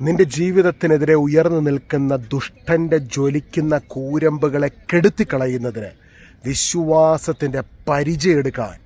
നിന്റെ ജീവിതത്തിനെതിരെ ഉയർന്നു നിൽക്കുന്ന ദുഷ്ടന്റെ ജ്വലിക്കുന്ന കൂരമ്പുകളെ കെടുത്തിക്കളയുന്നതിന് വിശ്വാസത്തിന്റെ പരിചയം എടുക്കാൻ.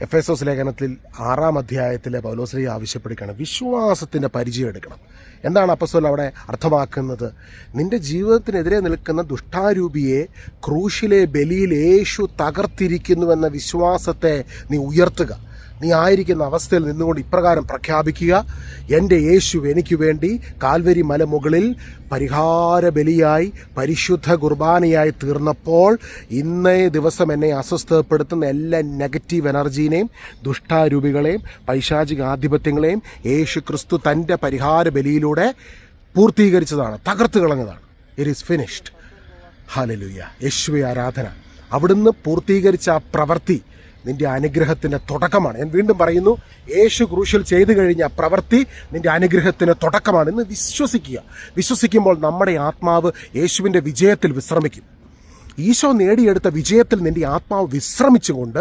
എഫ് എസ് എസ് ലേഖനത്തിൽ ആറാം അധ്യായത്തിലെ പൗലോശ്രീ ആവശ്യപ്പെടുകയാണ്. വിശ്വാസത്തിന്റെ പരിചയം എടുക്കണം. എന്താണ് അപ്പസ്വൽ അവിടെ അർത്ഥമാക്കുന്നത്? നിന്റെ ജീവിതത്തിനെതിരെ നിൽക്കുന്ന ദുഷ്ടാരൂപിയെ ക്രൂശിലെ ബലിയിൽ യേശു തകർത്തിരിക്കുന്നുവെന്ന വിശ്വാസത്തെ നീ ഉയർത്തുക. നീ ആയിരിക്കുന്ന അവസ്ഥയിൽ നിന്നുകൊണ്ട് ഇപ്രകാരം പ്രഖ്യാപിക്കുക. എന്റെ യേശു എനിക്ക് വേണ്ടി കാൽവരി മലമുകളിൽ പരിഹാര ബലിയായി പരിശുദ്ധ കുർബാനയായി തീർന്നപ്പോൾ ഇന്നേ ദിവസം എന്നെ അസ്വസ്ഥപ്പെടുത്തുന്ന എല്ലാ നെഗറ്റീവ് എനർജീനെയും ദുഷ്ടാരൂപികളെയും പൈശാചിക ആധിപത്യങ്ങളെയും യേശു ക്രിസ്തു തന്റെ പരിഹാര ബലിയിലൂടെ പൂർത്തീകരിച്ചതാണ് തകർത്ത് കളഞ്ഞതാണ്. ഇറ്റ് ഈസ് ഫിനിഷ്ഡ് ഹാലലുയ്യ യേശുവെ ആരാധന. അവിടുന്ന് പൂർത്തീകരിച്ച ആ പ്രവൃത്തി നിന്റെ അനുഗ്രഹത്തിന്റെ തുടക്കമാണ്. ഞാൻ വീണ്ടും പറയുന്നു യേശു ക്രൂശിൽ ചെയ്തു കഴിഞ്ഞ പ്രവൃത്തി നിന്റെ അനുഗ്രഹത്തിന് തുടക്കമാണ് എന്ന് വിശ്വസിക്കുക. വിശ്വസിക്കുമ്പോൾ നമ്മുടെ ആത്മാവ് യേശുവിന്റെ വിജയത്തിൽ വിശ്രമിക്കും. ഈശോ നേടിയെടുത്ത വിജയത്തിൽ നിന്റെ ആത്മാവ് വിശ്രമിച്ചുകൊണ്ട്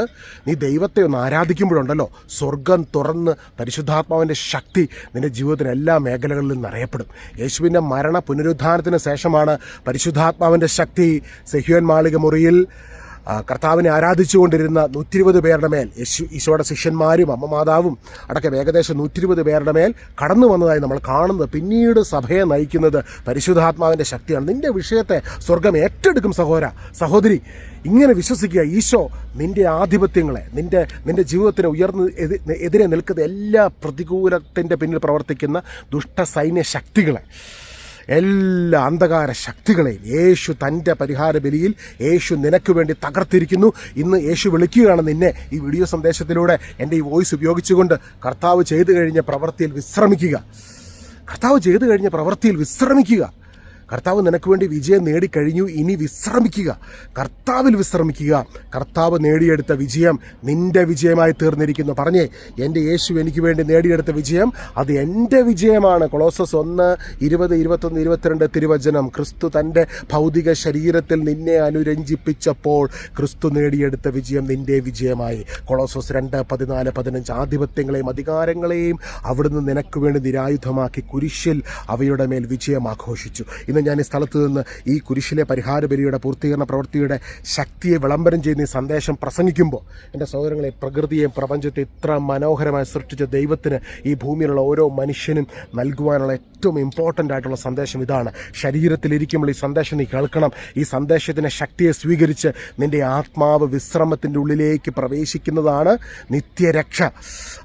നീ ദൈവത്തെ ഒന്ന് ആരാധിക്കുമ്പോഴുണ്ടല്ലോ സ്വർഗം തുറന്ന് പരിശുദ്ധാത്മാവിന്റെ ശക്തി നിന്റെ ജീവിതത്തിന്റെ എല്ലാ മേഖലകളിൽ നിന്ന് അറിയപ്പെടും. യേശുവിന്റെ മരണ പുനരുദ്ധാനത്തിന് ശേഷമാണ് പരിശുദ്ധാത്മാവിന്റെ ശക്തി. സെഹ്യോൻ മാളിക മുറിയിൽ കർത്താവിനെ ആരാധിച്ചുകൊണ്ടിരുന്ന നൂറ്റിരുപത് പേരുടെ മേൽ യേശു ഈശോയുടെ ശിഷ്യന്മാരും അമ്മമാതാവും അടക്കം ഏകദേശം നൂറ്റിരുപത് പേരുടെ മേൽ കടന്നു വന്നതായി നമ്മൾ കാണുന്നത്. പിന്നീട് സഭയെ നയിക്കുന്നത് പരിശുദ്ധാത്മാവിന്റെ ശക്തിയാണ്. നിന്റെ വിഷയത്തെ സ്വർഗം ഏറ്റെടുക്കും സഹോദര സഹോദരി. ഇങ്ങനെ വിശ്വസിക്കുക ഈശോ നിന്റെ ആധിപത്യങ്ങളെ നിന്റെ നിന്റെ ജീവിതത്തിന് ഉയർന്ന് എതിരെ നിൽക്കുന്ന എല്ലാ പ്രതികൂലത്തിന്റെ പിന്നിൽ പ്രവർത്തിക്കുന്ന ദുഷ്ട സൈന്യ ശക്തികളെ എല്ലാ അന്ധകാര ശക്തികളെയും യേശു തന്റെ പരിഹാര ബലിയിൽ യേശു നിനക്ക് വേണ്ടി തകർത്തിരിക്കുന്നു. ഇന്ന് യേശു വിളിക്കുകയാണ് നിന്നെ ഈ വീഡിയോ സന്ദേശത്തിലൂടെ എന്റെ ഈ വോയിസ് ഉപയോഗിച്ചുകൊണ്ട് കർത്താവ് ചെയ്തു കഴിഞ്ഞ പ്രവൃത്തിയിൽ വിശ്രമിക്കുക. കർത്താവ് ചെയ്തു കഴിഞ്ഞ പ്രവൃത്തിയിൽ വിശ്രമിക്കുക. കർത്താവ് നിനക്ക് വേണ്ടി വിജയം നേടിക്കഴിഞ്ഞു. ഇനി വിശ്രമിക്കുക. കർത്താവിൽ വിശ്രമിക്കുക. കർത്താവ് നേടിയെടുത്ത വിജയം നിന്റെ വിജയമായി തീർന്നിരിക്കുന്നു. പറഞ്ഞേ എന്റെ യേശു എനിക്ക് വേണ്ടി നേടിയെടുത്ത വിജയം അത് എന്റെ വിജയമാണ്. കൊളോസസ് ഒന്ന് ഇരുപത് ഇരുപത്തൊന്ന് ഇരുപത്തിരണ്ട് തിരുവചനം. ക്രിസ്തു തന്റെ ഭൗതിക ശരീരത്തിൽ നിന്നെ അനുരഞ്ജിപ്പിച്ചപ്പോൾ ക്രിസ്തു നേടിയെടുത്ത വിജയം നിന്റെ വിജയമായി. കൊളോസസ് രണ്ട് പതിനാല് പതിനഞ്ച് ആധിപത്യങ്ങളെയും അധികാരങ്ങളെയും അവിടുന്ന് നിനക്ക് വേണ്ടി നിരായുധമാക്കി കുരിശിൽ അവയുടെ മേൽ വിജയം ആഘോഷിച്ചു. ഇന്ന് ഞാൻ ഈ സ്ഥലത്ത് നിന്ന് ഈ കുരിശിലെ പരിഹാര ബലിയുടെ പൂർത്തീകരണ പ്രവൃത്തിയുടെ ശക്തിയെ വിളംബരം ചെയ്യുന്ന ഈ സന്ദേശം പ്രസംഗിക്കുമ്പോൾ എന്റെ സഹോദരങ്ങളെ പ്രകൃതിയെയും പ്രപഞ്ചത്തെ ഇത്ര മനോഹരമായി സൃഷ്ടിച്ച ദൈവത്തിന് ഈ ഭൂമിയിലുള്ള ഓരോ മനുഷ്യനും നൽകുവാനുള്ള ഏറ്റവും ഇമ്പോർട്ടന്റ് ആയിട്ടുള്ള സന്ദേശം ഇതാണ്. ശരീരത്തിലിരിക്കുമ്പോൾ ഈ സന്ദേശം നീ കേൾക്കണം. ഈ സന്ദേശത്തിന്റെ ശക്തിയെ സ്വീകരിച്ച് നിന്റെ ആത്മാവ് വിശ്രമത്തിന്റെ ഉള്ളിലേക്ക് പ്രവേശിക്കുന്നതാണ് നിത്യരക്ഷ.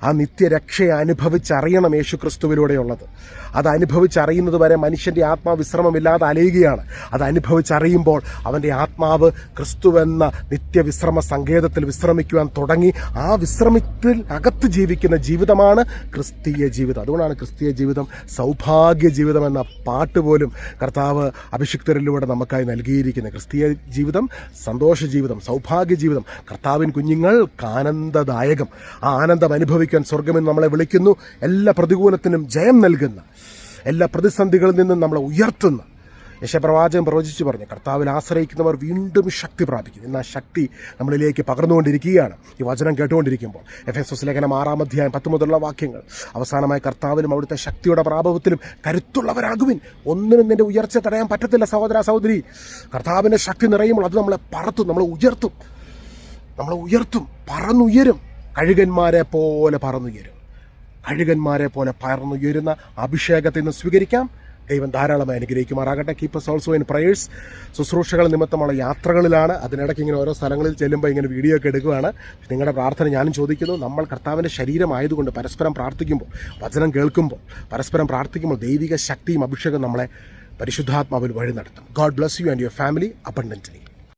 ആ നിത്യരക്ഷയെ അനുഭവിച്ചറിയണം യേശു ക്രിസ്തുവിലൂടെയുള്ളത് അത് അനുഭവിച്ചറിയുന്നത് വരെ മനുഷ്യന്റെ ആത്മാവ് വിശ്രമമില്ലാതെ അലയുകയാണ്. അത് അനുഭവിച്ചറിയുമ്പോൾ അവന്റെ ആത്മാവ് ക്രിസ്തുവെന്ന നിത്യവിശ്രമ സങ്കേതത്തിൽ വിശ്രമിക്കുവാൻ തുടങ്ങി ആ വിശ്രമത്തിൽ അകത്ത് ജീവിക്കുന്ന ജീവിതമാണ് ക്രിസ്തീയ ജീവിതം. അതുകൊണ്ടാണ് ക്രിസ്തീയ ജീവിതം സൗഭാഗ്യ ജീവിതം എന്ന പാട്ട് പോലും കർത്താവ് അഭിഷിക്തരിലൂടെ നമുക്കായി നൽകിയിരിക്കുന്നത്. ക്രിസ്തീയ ജീവിതം സന്തോഷ ജീവിതം സൗഭാഗ്യ ജീവിതം കർത്താവിൻ കുഞ്ഞുങ്ങൾക്ക് ആനന്ദദായകം. ആ ആനന്ദം അനുഭവിക്കാൻ സ്വർഗമെന്ന് നമ്മളെ വിളിക്കുന്നു. എല്ലാ പ്രതികൂലത്തിനും ജയം നൽകുന്ന എല്ലാ പ്രതിസന്ധികളിൽ നിന്നും നമ്മളെ ഉയർത്തുന്ന യശപ്രവാചകൻ പ്രവചിച്ചു പറഞ്ഞു. കർത്താവിൽ ആശ്രയിക്കുന്നവർ വീണ്ടും ശക്തി പ്രാപിക്കും ഇന്ന് ആ ശക്തി നമ്മളിലേക്ക് പകർന്നുകൊണ്ടിരിക്കുകയാണ്. ഈ വചനം കേട്ടുകൊണ്ടിരിക്കുമ്പോൾ എഫ് എസ് എസ് ലേഖനം ആറാം അധ്യായം പത്ത് മുതലുള്ള വാക്യങ്ങൾ. അവസാനമായി കർത്താവിനും അവിടുത്തെ ശക്തിയുടെ പ്രാഭവത്തിലും കരുത്തുള്ളവരാകുവിൻ. ഒന്നിനും നിന്റെ ഉയർച്ച തടയാൻ പറ്റത്തില്ല സഹോദര സഹോദരി. കർത്താവിന്റെ ശക്തി നിറയുമ്പോൾ അത് നമ്മളെ പറത്തും നമ്മളെ ഉയർത്തും. നമ്മളെ ഉയർത്തും പറന്നുയരും. കഴുകന്മാരെ പോലെ പറന്നുയരും. കഴുകന്മാരെ പോലെ പറന്നുയരുന്ന അഭിഷേകത്തിൽ നിന്ന് സ്വീകരിക്കാം. ദൈവം ധാരാളമായി അനുഗ്രഹിക്കുമാറാകട്ടെ. Keep us also in prayers ശുശ്രൂഷകൾ നിമിത്തമുള്ള യാത്രകളിലാണ്. അതിനിടയ്ക്ക് ഇങ്ങനെ ഓരോ സ്ഥലങ്ങളിൽ ചെല്ലുമ്പോൾ ഇങ്ങനെ വീഡിയോ ഒക്കെ എടുക്കുകയാണ് നിങ്ങളുടെ പ്രാർത്ഥന ഞാനും ചോദിക്കുന്നു. നമ്മൾ കർത്താവിന്റെ ശരീരമായതുകൊണ്ട് പരസ്പരം പ്രാർത്ഥിക്കുമ്പോൾ വചനം കേൾക്കുമ്പോൾ പരസ്പരം പ്രാർത്ഥിക്കുമ്പോൾ ദൈവിക ശക്തിയും അഭിഷേകം നമ്മളെ പരിശുദ്ധാത്മാവിൽ വഴി നടത്തും God bless you and your family abundantly